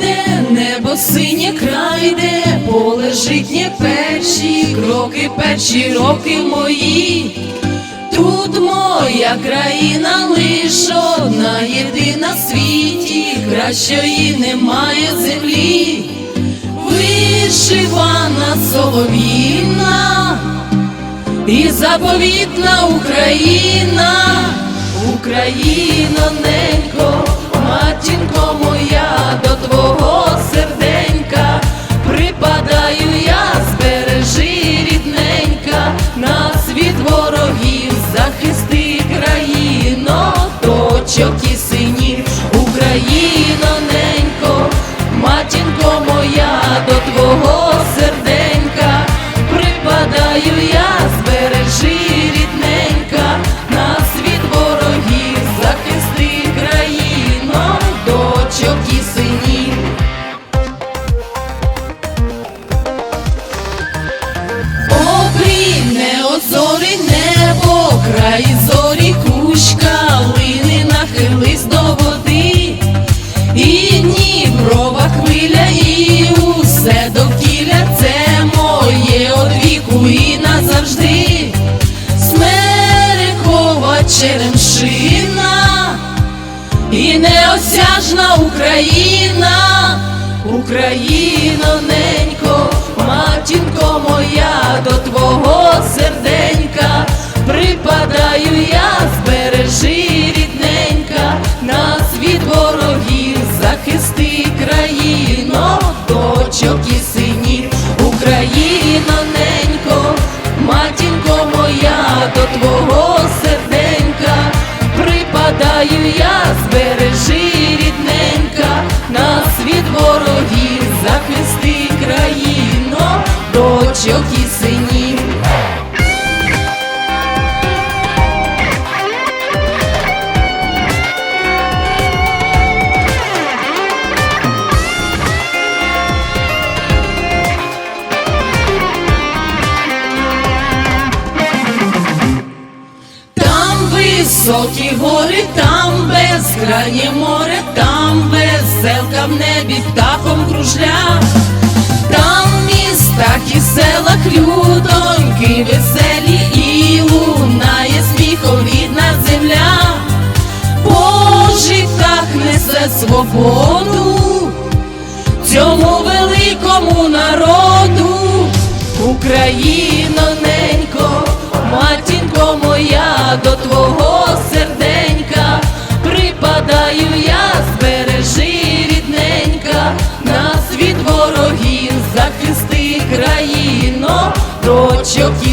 Де небо синє, край де поле житнє перші кроки, перші роки мої. Тут моя країна лиш одна єдина в світі, кращої немає землі, вишивана солов'їна і заповітна Україна, Україно ненько, матінко моя, до твого серденька, дочок і синів, Україно ненько, матінко моя, до твого серденька, припадаю я, збережи рідненька, нас від ворогів захисти країно, дочок і синів. Обрій неозорий небо, край зорі і неосяжна Україна, Україно ненько, матінко моя, до твого серденька, припадаю я, збережи рідненька, нас від ворогів захисти країно, дочок і синів, Україно ненько, матінко моя, до твого серденька, припадаю я, ворогів захисти країно, дочок і високі гори, там безкрайнє море, там веселка в небі птахом кружля, там в містах і селах людоньки веселі і лунає сміхом рідна земля, Божий птах несе свободу цьому великому народу, Україно нас